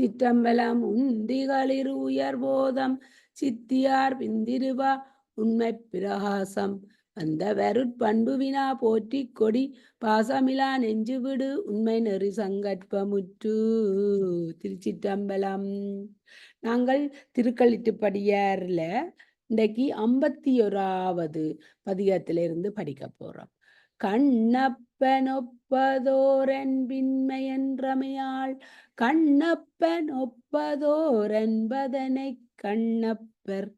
சிற்றம்பலம் உந்திகளிர் உயர் போதம் சித்தியார் பிந்திருவா உண்மை பிரகாசம். அந்த வருட்பண்பு வினா போற்றி கொடி. பாசமிலா நெஞ்சு விடு உண்மை நெறி சங்கற்பமுற்று. திருச்சிற்றம்பலம். நாங்கள் திருக்கழிட்டுப்படியார்ல இன்றைக்கு ஐம்பத்தி ஓராவது பதிகத்திலிருந்து படிக்க போறோம். கண்ணப்பனொப்பதோரன்பின்மை ஒப்பதோரன்பின்மையன்றமையாள் கண்ணப்பன் ஒப்பதோரன்பதனை கண்ணப்பர்.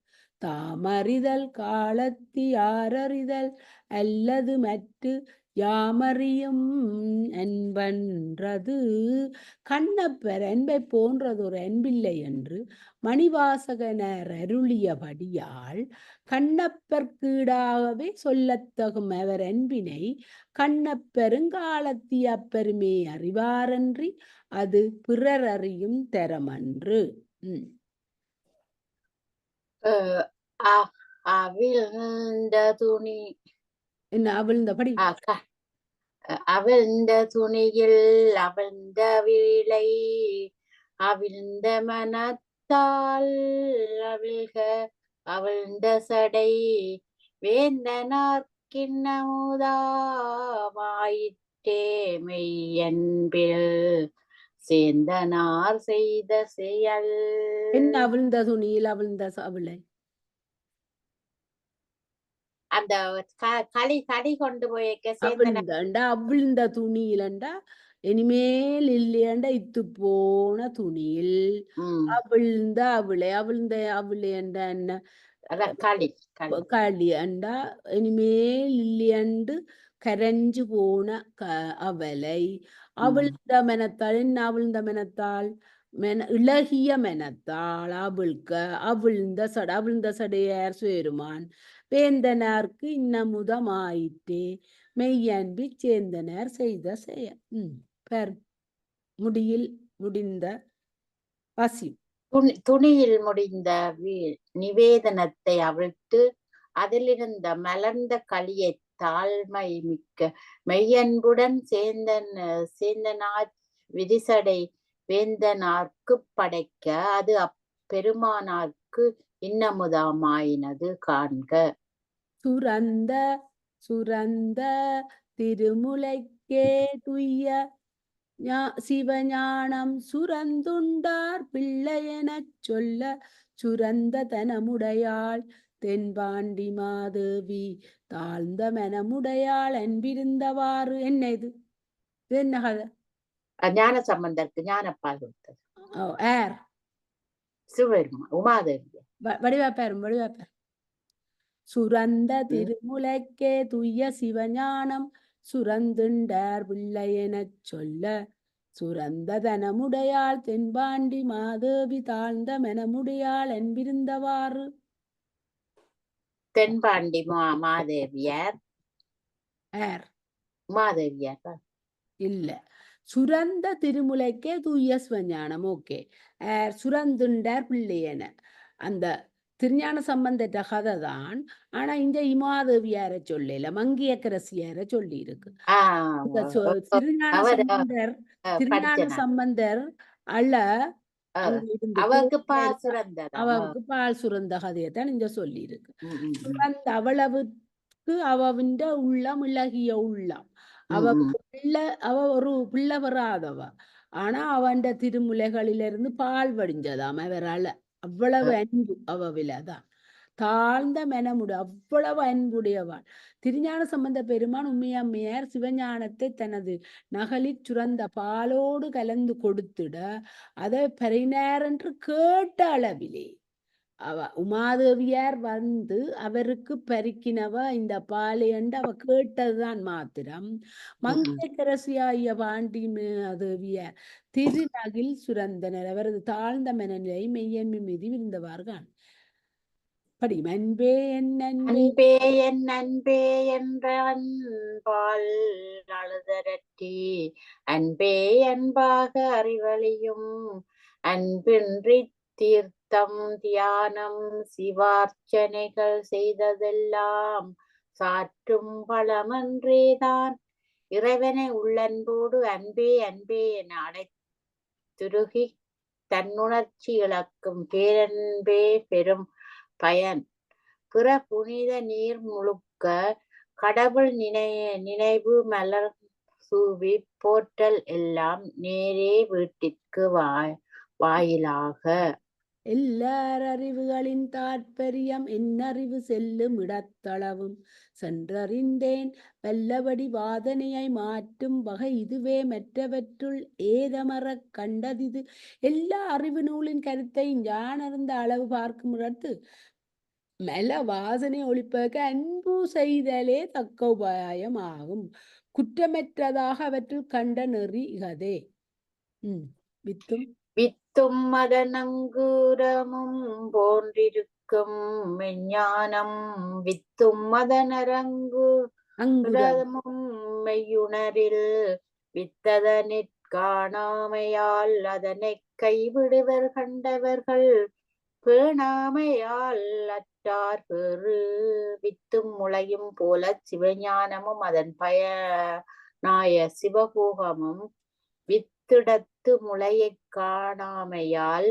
தாமறிதல் காலத்தி யாரறிதல் அல்லது மற்று யாமறியும் என்பன்றது. கண்ணப்பர் என்பை ஒரு அன்பில்லை என்று மணிவாசகனர் அருளியபடியால் கண்ணப்பர்க்கீடாகவே சொல்லத்தகும் அவர் அன்பினை கண்ணப்பெருங்காலத்திய அப்பெருமே அறிவாரன்றி அது பிறர் அறியும் தரமன்று. உம் அவிழ்ந்த துணி என்ன அவிழ்ந்த படி அ, க- அவிழ்ந்த துணியில் அவிழ்ந்த வீழை அவிழ்ந்த மனத்தால் அவிழ்க அவிழ்ந்த சடை வேந்தனார்க்கின்னமுதாவாயிற்றே மெய்யன்பில் சேந்தனார் செய்த செயல். என்ன அவிழ்ந்த துணியில் அவிழ்ந்த அவளை அந்த களி களி கொண்டு போயிருக்க சேந்தனார் அவிழ்ந்தண்டா அவிழ்ந்த துணியிலண்டா இனிமேல் இல்லையண்டா இத்து போன துணியில். அவிழ்ந்த அவளை அவிழ்ந்த அவளையண்டா என்ன? களி களி. அண்டா இனிமேல் இல்லையண்டு கரைஞ்சு போன க அவலை அவிழ்ந்த மெனத்தாள் என்ன அவிழ்ந்த மெனத்தாள் மென இளகிய மெனத்தாள் அவிழ்க்க அவிழ்ந்த சட அவிழ்ந்த சடையார் சேருமான் வேந்தனார்க்கு இன்னமுதமாயிற்றே. மெய்யன்பி சேர்ந்தனர் செய்த செய்ய உம் பெர் முடியில் முடிந்த பசி துணி துணியில் முடிந்த நிவேதனத்தை அவிழ்த்து அதிலிருந்த மலர்ந்த களியை தாழ்மை மிக்க மெய்யன்புடன் சேந்தன் சேந்தனார் விரிசடை வேந்தனார்க்கு படைக்க அது அப்பெருமானார்க்கு இன்னமுதாமாயினது காண்க. சுரந்த சுரந்த திருமுலைக்கே துய்ய. சிவஞானம் சுரந்துண்டார் பிள்ளையெனச் சொல்ல சுரந்த தனமுடையாள் தென்பாண்டி மாதேவி. தாழ்ந்த மனமுடையாள் அன்பிருந்தவாறு என்ன இது இது என்ன கதை? ஞான சம்பந்தருக்கு ஞானப்பால் கொடுத்தது. ஓ, ஏர் சிவபெருமா உமாதேவி. வடிவாப்பாரும் வடிவாப்பார் சுரந்த. திருமுலைக்கே துய்ய சிவஞானம் சுரந்துண்டார் பிள்ளை எனச் சொல்ல சுரந்த தனமுடையாள் தென்பாண்டி மாதேவி தாழ்ந்த மனமுடையாள் அன்பிருந்தவாறு தென்பாண்டி மா மாதேவியார்? ஏர் உமாதேவியார் இல்ல. சுரந்த திருமுலைக்கே தூய சிவஞானம் ஓகே. சுரந்துண்டார் பிள்ளையன அந்த திருஞான சம்பந்தத்த கதை தான் ஆனா இந்த இமாதேவியார சொல்லல மங்கியக்கரசியார சொல்லி இருக்கு இந்த திருஞான சம்பந்தர் திருஞான சம்பந்தர் அல்ல. கோயில்ல பால் சுரந்ததா அவருக்கு பால் சுரந்த கதையத்தான் இங்க சொல்லி இருக்கு. சுரந்த அவளவுக்கு அவவிண்ட உள்ளம் இளகிய உள்ளம். அவ. பிள்ளை அவ ஒரு பிள்ளை வராதவ. ஆனா அவண்ட திருமுலைகளிலிருந்து பால் வடிஞ்சதாம். அவரால. அவ்வளவு அன்பு அவவிலதான் தாழ்ந்த மெனமுடு அவ்வளவு அன்புடையவாள். திருஞான சம்பந்த பெருமான் உண்மையம்மையார் சிவஞானத்தை தனது நகலிற் சுரந்த பாலோடு கலந்து கொடுத்திட அதை பரிணாரென்று கேட்ட அளவிலே அவ உமாதேவியார் வந்து அவருக்கு பருக்கினவ இந்த பாலை என்று அவ கேட்டதுதான் மாத்திரம். மங்கைக்கரசியாய பாண்டி மாதேவியார் திருநகில் சுரந்தனர் அவரது தாழ்ந்த மனநிலை மெய்யன்மை மீது விருந்தவார்கள் படி அன்பே என் அன்பே என் அன்பே என்றவன் பால் அழுதரட்டி அன்பே அன்பாக அறிவழியும் அன்பின்றி தீர்த்தம் தியானம் சிவார்ச்சனைகள் செய்ததெல்லாம் சாற்றும் பழமன்றேதான் இறைவனை உள்ளன்போடு அன்பே அன்பே என அடைத்துருகி தன்னுணர்ச்சி இழக்கும் பேரன்பே பெரும் பயன். பிற புனித நீர் முழுக்க கடவுள் நினை நினைவு மலர் சூவி போற்றல் எல்லாம் நேரே வீட்டிற்கு வாய் வாயிலாக. எல்லார் அறிவுகளின் தாற்பயம் என்னறிவு செல்லும் இடத்தளவும். சென்றறிந்தேன் வல்லபடி வாதனையை மாற்றும் வகை இதுவே மற்றவற்றுள் ஏதமறக் கண்டதிது. எல்லா அறிவு நூலின் கருத்தை ஞானறிந்த அளவு பார்க்கும் இடத்து. மெல வாசனை ஒழிப்பதற்கு அன்பு செய்தலே தக்க உபாயம் ஆகும். குற்றமற்றதாக அவற்றில் கண்ட நெறி இகதே. உம் வித்தும் வித்தும் மதனங்கூரமும் போன்றிருக்கும் மெஞ்ஞானம் வித்தும் மதனரங்கு அங்குரம் உரமும் மெய்யுணரில் வித்ததனிற் காணாமையால் அதனைக் கைவிடுவர் கண்டவர்கள் பேணாமையால் அற்றார் பெறு வித்தும் முளையும் போல சிவஞானமும் அதன் பயனாய சிவபோகமும் வித்திடத்து முளையைக் காணாமையால்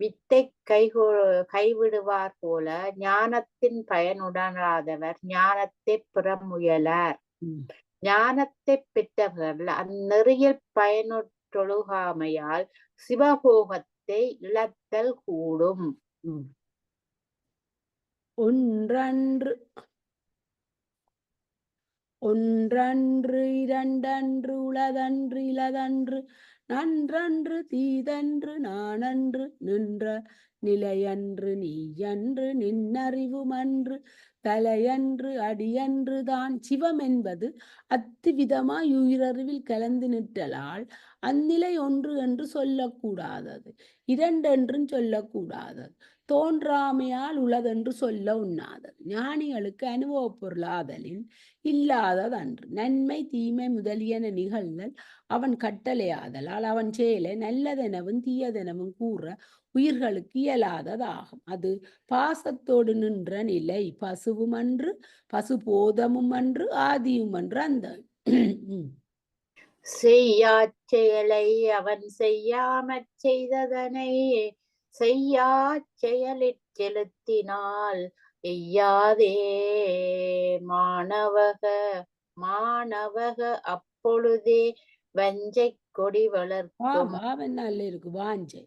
வித்தை கைகொ கைவிடுவார் போல ஞானத்தின் பயனுடனாதவர் ஞானத்தை பெற முயலார் உம் ஞானத்தை பெற்றவர்கள் அந்நெறியில் பயனுற்றொழுகாமையால் சிவபோகத்தை இழத்தல் கூடும். ஒன்றன்று ஒன்றன்று இரண்டன்று உளதன்று இலதன்று நன்றன்று தீதன்று நானன்று நின்ற நிலையன்று நீயன்று நின்னறிவுமன்று தலையன்று அடியன்று தான் சிவம் என்பது அத்துவிதமாய் உயிரறிவில் கலந்து நிற்றலால் அந்நிலை ஒன்று என்று சொல்லக்கூடாதது. இரண்டென்றும் சொல்லக்கூடாதது. தோன்றாமையால் உளதென்று சொல்ல உண்ணாதது. ஞானிகளுக்கு அனுபவப் பொருளாதலின் இல்லாததன்று நன்மை தீமை முதலியன நிகழ்தல் அவன் கட்டளையாதலால் அவன் செயலை நல்லதெனவும் தீயதெனவும் கூற உயிர்களுக்கு இயலாததாகும். அது பாசத்தோடு நின்ற நிலை பசுவும் அன்று பசு போதமும் அன்று ஆதியும் அன்று அந்த செய்யாச் செயலை அவன் செய்யாமற் செய்ததனை செய்யாச் செயலிற் செலுத்தினால் எய்யாதே மாணவக மாணவக அப்பொழுதே வஞ்சைக் கொடி வளர்க்கும். இருக்கு வாஞ்சை.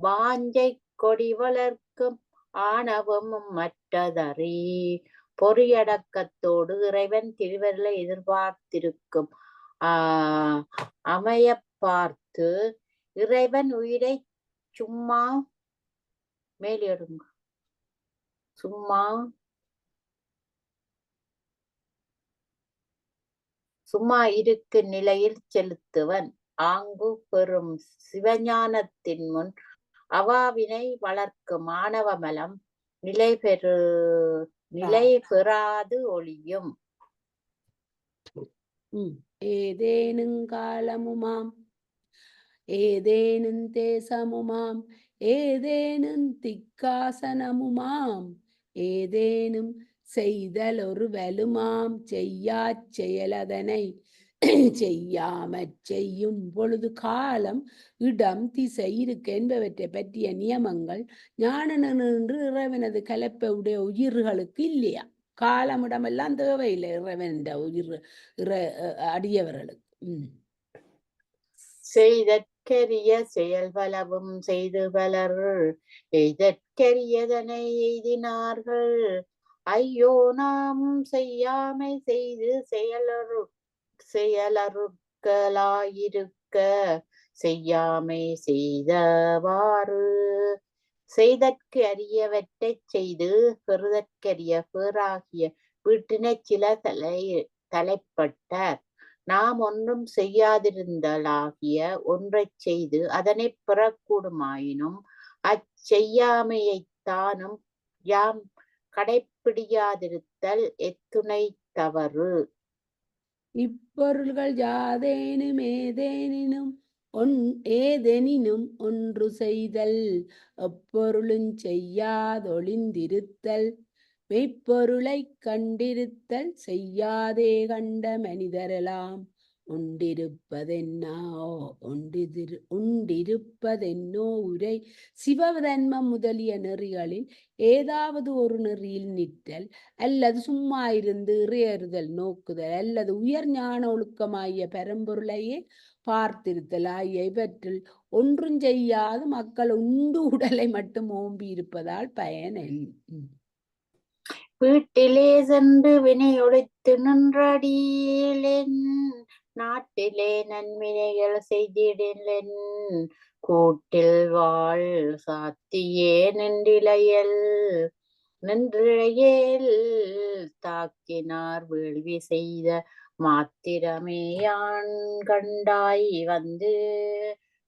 வாஞ்சைக் கொடி வளர்க்கும் ஆணவமும் மற்றதறி பொறியடக்கத்தோடு இறைவன் திருவருளை எதிர்பார்த்திருக்கும். ஆஹ் அமையப் பார்த்து இறைவன் உயிரை சும்மா மேலேடுங்க சும்மா சும்மா இருக்கு நிலையில் செலுத்துவன். ஆங்கு பெறும் சிவஞானத்தின் முன் அவாவினை வளர்க்கும் மாணவமலம் நிலை பெறு நிலை பெறாது ஒளியும் உம் ஏதேனும் காலமுமாம் ஏதேனும் தேசமுமாம் ஏதேனும் திக்காசனமுமாம் ஏதேனும் செய்தல் ஒரு வலுமாம் செய்யா செயலதனை செய்யாமற் செய்யும் பொழுது காலம் இடம் திசை இருக்கு என்பவற்றை பற்றிய நியமங்கள் ஞானனின்று இறைவனது கலப்பை உடைய உயிர்களுக்கு இல்லையா? காலம் இடமெல்லாம் தேவையில்லை இறைவன் உயிர் இற அடியவர்களுக்கு. செய்த உம் செயல் பலவும் செய்து பலர் எய்தற்கரியதனை எய்தினார்கள்? ஐயோ நாம் செய்யாமை செய்து செயலரு செயலருக்கலாயிருக்க செய்யாமை செய்தவாறு. செய்தற்கு அரியவற்றைச் செய்து பெறுதற்கரிய பேராகிய வீட்டினைச் சில தலை தலைப்பட்டார். நாம் ஒன்றும் செய்யாதிருந்தலாகிய ஒன்றைச் செய்து அதனைப் பெறக்கூடுமாயினும் அச்செய்யாமையைத் தானும் யாம் கடைப்பிடியாதிருத்தல் எத்துணை தவறு. இப்பொருள்கள் யாதேனும் ஏதேனினும் ஒன் ஏதெனினும் ஒன்று செய்தல் எப்பொருளும் செய்யாதொழிந்திருத்தல். மெய்ப்பொருளைக் கண்டிருத்தல் செய்யாதே கண்ட மனிதரெல்லாம் உண்டிருப்பதென்னோ உண்டிதிரு உண்டிருப்பதென்னோ உரை. சிவதன்மம் முதலிய நெறிகளில் ஏதாவது ஒரு நெறியில் நிற்றல் அல்லது சும்மா இருந்து இறையறுதல் நோக்குதல் அல்லது உயர் ஞான ஒழுக்கமாகிய பரம்பொருளையே பார்த்திருத்தல். ஆகிய இவற்றில் ஒன்றும் செய்யாது மக்கள் உண்டு உடலை மட்டும் ஓம்பி இருப்பதால் பயன் வீட்டிலே சென்று வினை ஒழித்து நின்றடியிலென். நாட்டிலே நன்மினைகள் செய்திடிலென். கூட்டில் வாழ் சாத்தியே நின்றிலையல். நின்றிழையல் தாக்கினார் வேள்வி செய்த மாத்திரமேயான் கண்டாய் வந்து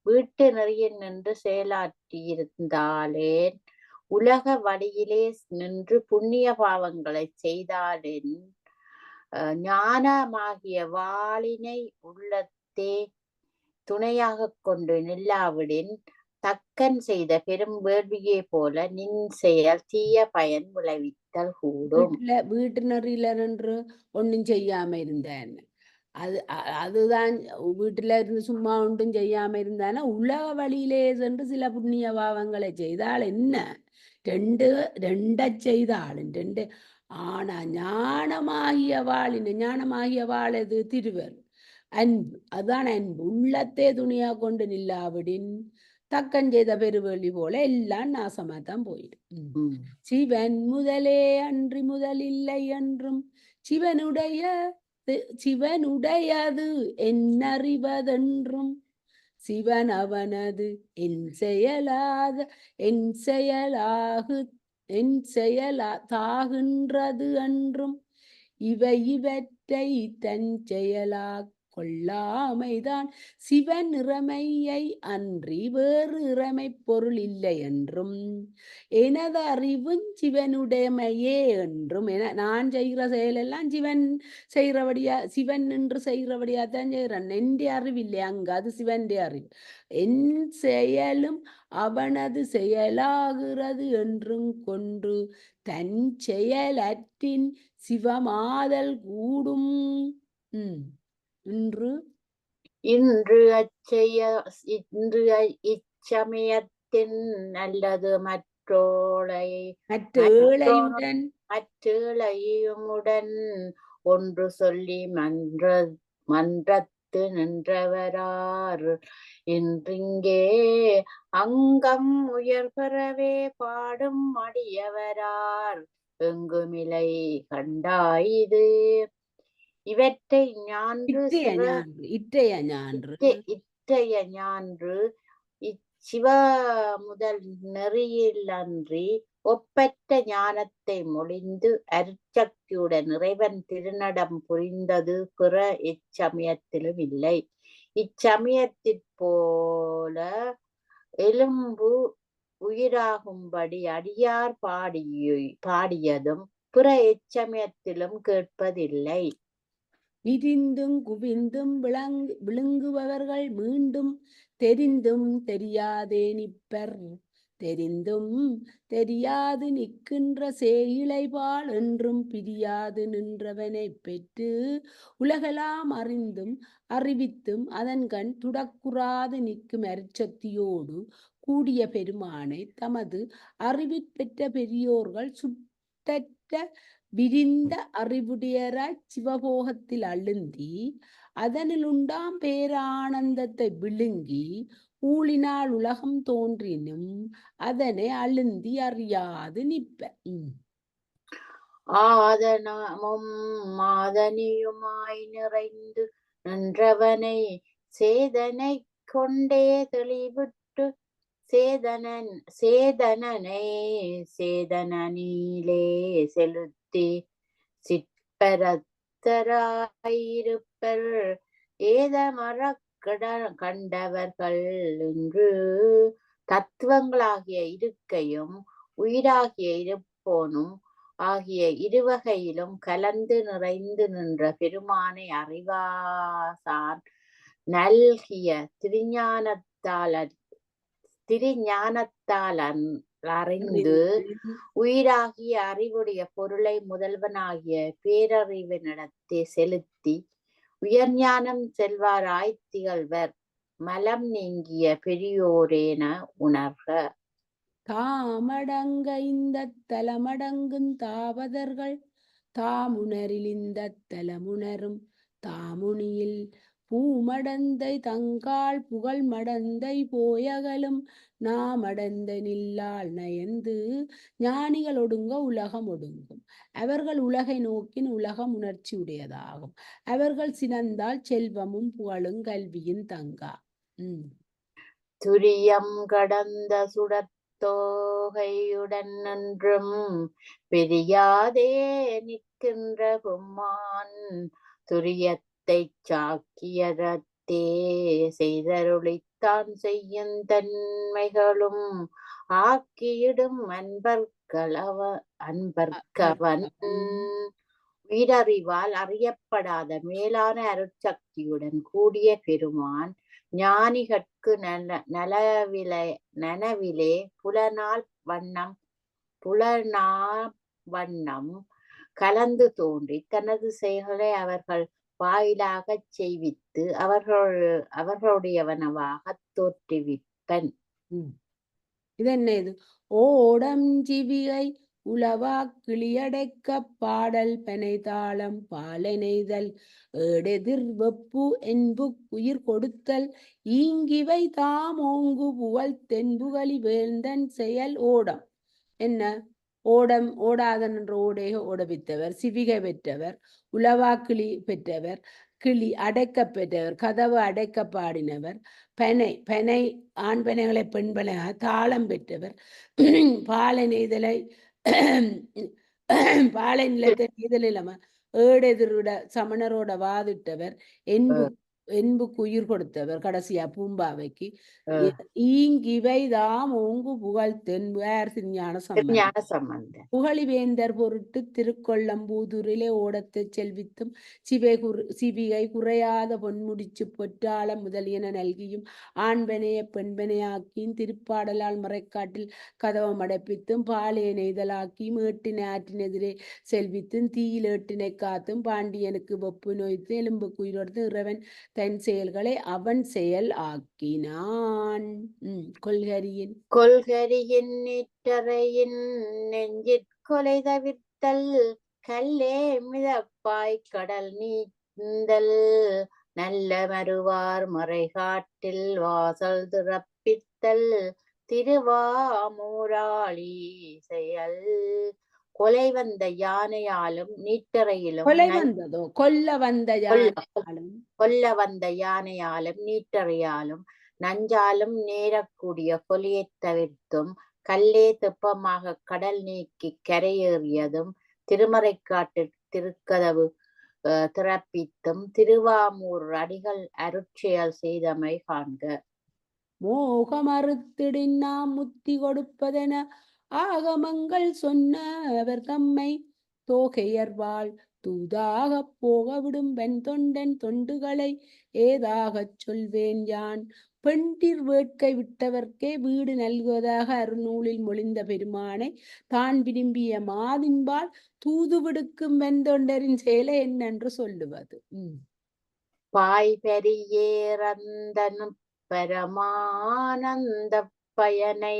வீட்டு நெறியில் நின்று செயலாற்றியிருந்தாலேன். உலக வழியிலே நின்று புண்ணிய பாவங்களை செய்தாலின் ஞானமாகிய வாளினை உள்ளத்தே துணையாக கொண்டு நில்லாவிடின் தக்கன் செய்த பெரும் வேள்வியை போல நின் செயல் தீய பயன் விளைவித்தல் கூடும். வீட்டினரில நின்று ஒண்ணும் செய்யாம இருந்தேன். அது அதுதான் வீட்டுல இருந்து சும்மா ஒன்றும் செய்யாம இருந்தானா உலக வழியிலே சென்று சில புண்ணிய பாவங்களை செய்தால் என்ன? ரெண்டு ரெண்ட செய்தாலும் ரெண்டு ஆனா ஞானமாகிய வாளின ஞானமாகிய வாள் எது திருவர் அன்பு அதான் அன்பு உள்ளத்தே துணியா கொண்டு நில்லாவிடின் தக்கன் செய்த பெருவெளி போல எல்லாம் நாசமா தான் போயிடும். சிவன் முதலே அன்றி முதலில்லை என்றும் சிவனுடைய சிவனுடையது என்னறிவதென்றும் சிவன் அவனது என் செயலாத என் செயலாகு என் செயலா தாகின்றது அன்றும். இவை இவற்றை தன் செயலா கொள்ளாமைதான். சிவன் இறமையை அன்றி வேறு இறமை பொருள் இல்லை என்றும் எனது அறிவும் சிவனுடைமையே என்றும் என நான் செய்கிற செயலெல்லாம் சிவன் செய்கிறபடியா சிவன் என்று செய்கிறபடியா தான் செய்கிறான். என்ற அறிவில்லை அங்கு அது சிவன்டே அறிவு. என் செயலும் அவனது செயலாகிறது என்றும் கொன்று தன் செயலற்றின் சிவமாதல் கூடும். ம். இன்று? இன்று அச்செய இன்று இச்சமயத்தின் நல்லது மற்றோளை மற்ற மற்றொரு- ஏழையுடன் மற்றளையுமுடன் ஒன்று சொல்லி மன்ற மன்றத்து நின்றவரார். இன்றிங்கே அங்கம் உயர் பெறவே பாடும் அடியவரார். எங்குமிலை கண்டாயிது இவற்றை ஞான்று இற்றைய சிவ ஞான்று இற்றைய ஞான்று. இச்சிவ முதல் நெறியில் அன்றி ஒப்பற்ற ஞானத்தை மொழிந்து அருட்சக்தியுடன் இறைவன் திருநடம் புரிந்தது பிற இச்சமயத்திலும் இல்லை. இச்சமயத்திற் போல எலும்பு உயிராகும்படி அடியார் பாடிய பாடியதும் பிற எச்சமயத்திலும் கேட்பதில்லை. மிதிந்தும் குவிந்தும் விளங்கு விழுங்குபவர்கள் மீண்டும் தெரிந்தும் தெரியாதே நிப்பர் தெரிந்தும் தெரியாது நிற்கின்ற சேயிழைபால் என்றும் பிரியாது நின்றவனை பெற்று உலகெல்லாம் அறிந்தும் அறிவித்தும் அதன் கண் துடக்குறாது நிற்கும் அரிச்சக்தியோடு கூடிய பெருமானை தமது அறிவிற்பெற்ற பெரியோர்கள் சுட்டற்ற விரிந்த அறிவுடையராய் சிவபோகத்தில் அழுந்தி அதனில் உண்டாம் பேரானந்தத்தை விழுங்கி ஊழினால் உலகம் தோன்றினும் அதனை அழுந்தி அறியாது நிற்ப ஆதனமும் மாதனியுமாய் நிறைந்து நின்றவனை சேதனை கொண்டே தெளிவிட்டு சேதனன் சேதனனை சேதனனிலே செலுத்த சிற்பரத்தராயிருப்பர். ஏதமரக் கண்டவர்கள் என்று தத்துவங்களாகிய இருக்கையும் உயிராகிய இருப்போனும் ஆகிய இருவகையிலும் கலந்து நிறைந்து நின்ற பெருமானை அறிவாசான். நல்கிய திருஞானத்தால் அறி- திருஞானத்தால் அன்- அறிந்து உயிராகிய அறிவுடைய பொருளை முதல்வனாகிய பேரறிவினிடத்தே செலுத்தி உயர்ஞானம் செல்வாராய் திகழ்வர் மலம் நீங்கிய பெரியோரேன உணர்க. தாமடங்க இந்த தலமடங்கும் தாவதர்கள் தாமுணரில் இந்த தலமுணரும் தாமுனியில் பூமடந்தை தங்கால் புகழ் மடந்தை போயகலும் நாமடந்த நில்லால் நயந்து ஞானிகள் ஒடுங்க உலகம் ஒடுங்கும். அவர்கள் உலகை நோக்கின் உலகம் உணர்ச்சி உடையதாகும். அவர்கள் சினந்தால் செல்வமும் புகழும் கல்வியும் தங்கா. உம் துரியம் கடந்த சுடத்தோகையுடன் நின்றும் பெரியாதே நிற்கின்ற பொம்மான். துரியத்தை சாக்கியரத்தே செய்தருளித்தான் செய்யும் தன்மைகளும். ஆக்கியிடும் அன்பர்களவ அன்பர்கவன் உயிரறிவால் அறியப்படாத மேலான அருட்சக்தியுடன் கூடிய பெருமான் ஞானிகட்கு நல நலவிலை நனவிலே புலனால் வண்ணம் புலனா வண்ணம் கலந்து தோன்றி தனது செயல்களை அவர்கள் வாயிலாகச் செய்வித்து அவர்கள் அவர்களுடையவனவாக தோற்றுவிப்பன். இது என்ன இது? ஓடம் ஜிவிகை உளவா கிளியடைக்க பாடல் பனை தாளம் பாலனைதல் ஏடெதிர் வெப்பு என்பு உயிர் கொடுத்தல் ஈங்கிவை தாம் ஓங்கு புகழ் தென்புகலி வேந்தன் செயல் ஓடம். என்ன? ஓடம் ஓடாதன் என்ற ஓடேக ஓடவித்தவர் சிவிகை பெற்றவர் உலவாக்கிளி கிளி பெற்றவர் கிளி அடைக்க பெற்றவர் கதவு அடைக்க பாடினவர் பெனை பெனை ஆண் பெனைகளை பெண் பனையாக தாளம் பெற்றவர் பாலை நெய்தலை பாலை நிலத்தை நெய்தல் இல்லாம ஏடெதிரோட சமணரோட வாதிட்டவர் என்பு என்புக்கு உயிர் கொடுத்தவர் கடைசியா பூம்பாவைக்கு. அஹ் ஈங்கிவை தாம் ஓங்கு புகழ் தென்பார் ஞான சம்பந்தம் ஞான சம்பந்தன். புகழிவேந்தர் பொருட்டு திருக்கொள்ளம்பூதூரிலே ஓடத்தைச் செல்வித்தும் சிவை சிவிகை குறையாத பொன்முடிச்சு பொற்றாள முதலியன நல்கியும் ஆண்பனைய பெண்பனையாக்கியும் திருப்பாடலால் மறைக்காட்டில் கதவம் அடைப்பித்தும் பாளைய நெய்தலாக்கியும் ஏட்டினை ஆற்றினெதிரே செல்வித்தும் தீயில் ஏட்டினை காத்தும் பாண்டியனுக்கு வெப்பு நோய்த்து எலும்புக்கு உயிரோடு இறைவன் தன் செயல்களை அவன் செயல் ஆக்கினான். கொள்கரியின். கொள்கரியின் நீற்றறையின் நெஞ்சிற்கொலை தவிர்த்தல் கல்லே மிதப்பாய் கடல் நீந்தல் நல்ல மறுவார் மறைகாட்டில் வாசல் துறப்பித்தல் திருவாமூராளி செயல் கொலை வந்த யானையாலும் நீட்டறையிலும் கொலை நன்- வந்ததோ? கொல்ல வந்த கொல்ல- யானையாலும். கொல்ல வந்த யானையாலும் நீட்டறையாலும் நஞ்சாலும் நேரக்கூடிய கொலையைத் தவிர்த்தும் கல்லே தெப்பமாக கடல் நீக்கி கரையேறியதும் திருமறைக்காட்டு திருக்கதவு அஹ், திறப்பித்தும் திருவாமூர் அடிகள் அருட்செயல் செய்தமை காண்க. மோகமறுத்திடின் நாம் முத்தி கொடுப்பதென ஆகமங்கள் சொன்ன அவர் தம்மை தோகையர்வாள் தூதாகப் போக விடும் வெண் தொண்டன் தொண்டுகளை ஏதாகச் சொல்வேன் யான். பெண்டிர் வேட்கை விட்டவர்க்கே வீடு நல்குவதாக அருநூலில் மொழிந்த பெருமானை தான் விரும்பிய மாதின்பால் தூது விடுக்கும் வெந்தொண்டரின் செயலை என்னென்று சொல்லுவது. உம் பாய் பெரியேறந்தனும் பரமானந்த பயனை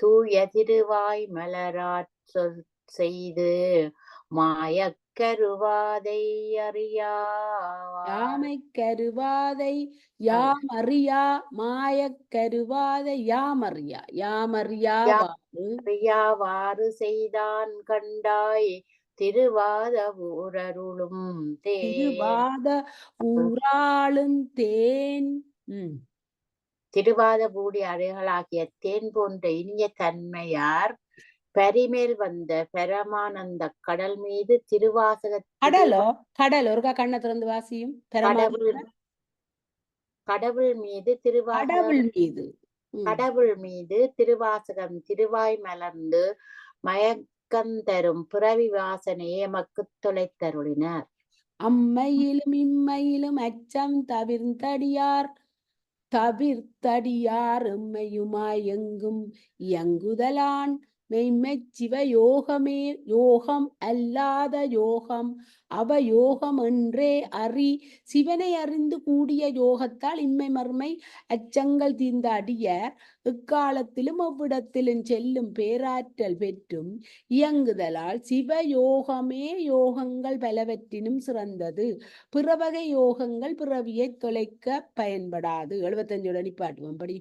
தூய திருவாய் மலராற் சொல் செய்து மாயக்கருவாதை அறியா. யாமை கருவாதை யாம் அறியா மாயக் கருவாதை யாம் அறியா யாம் அறியாவாறு செய்தான் கண்டாய் திருவாத ஊரருளும் தே திருவாத ஊராளும் தேன். உம் திருவாத பூடி அறைகளாகிய தேன் போன்ற இனிய தன்மையார் பரிமேல் வந்த பரமானந்த கடல் மீது திருவாசக கடலோ? கடல். ஒருக்கா கண்ணை திறந்து வாசியும். கடவுள் மீது திருவாசகம் கடவுள் மீது. கடவுள் மீது திருவாசகம் திருவாய் மலர்ந்து மயக்கந்தரும் பிறவி வாசனையை எமக்கு தொலைத்தருளினார். அம்மையிலும் இம்மையிலும் அச்சம் தவிர்ந்தடியார். தவிர்த்தடியார் எம்மையுமாய் எங்கும் இயங்குதலான் மெய்மை சிவ யோகமே யோகம் அல்லாத யோகம். அவ யோகம் என்றே அறி சிவனை அறிந்து கூடிய யோகத்தால் இம்மை மறுமை அச்சங்கள் தீர்ந்த அடியர். இக்காலத்திலும் அவ்விடத்திலும் செல்லும் பேராற்றல் பெற்றும் இயங்குதலால் சிவ யோகமே யோகங்கள் பலவற்றினும் சிறந்தது. பிறவகை யோகங்கள் பிறவியை தொலைக்க பயன்படாது. எழுபத்தஞ்சோட நிப்பாட்டுவோம் படி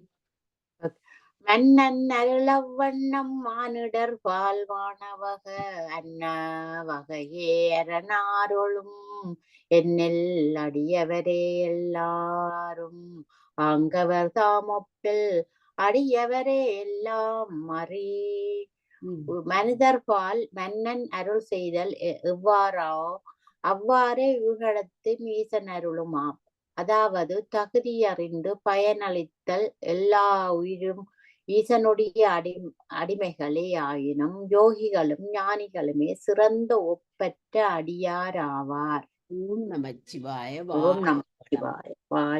மன்னன் அருளவண்ணம் மானிடர் வாழ்வானவக. அன்ன வகையே அரணாரொழும். என்னில் அடியவரே எல்லாரும். ஆங்கவர் தாமொப்பில் அடியவரே எல்லாம் மறி. மனிதர் பால் மன்னன் அருள் செய்தல் எவ்வாறோ? அவ்வாறே இவ்விடத்து மீசன் அருளுமாம் அதாவது தகுதி அறிந்து பயனளித்தல் எல்லா உயிரும் ஈசனுடைய அடி அடிமைகளே ஆயினும் யோகிகளும் ஞானிகளுமே சிறந்த ஒப்பற்ற அடியாராவார். ஓம் நமச்சிவாய ஓம் வாழ்க நம சிவாய வாய்.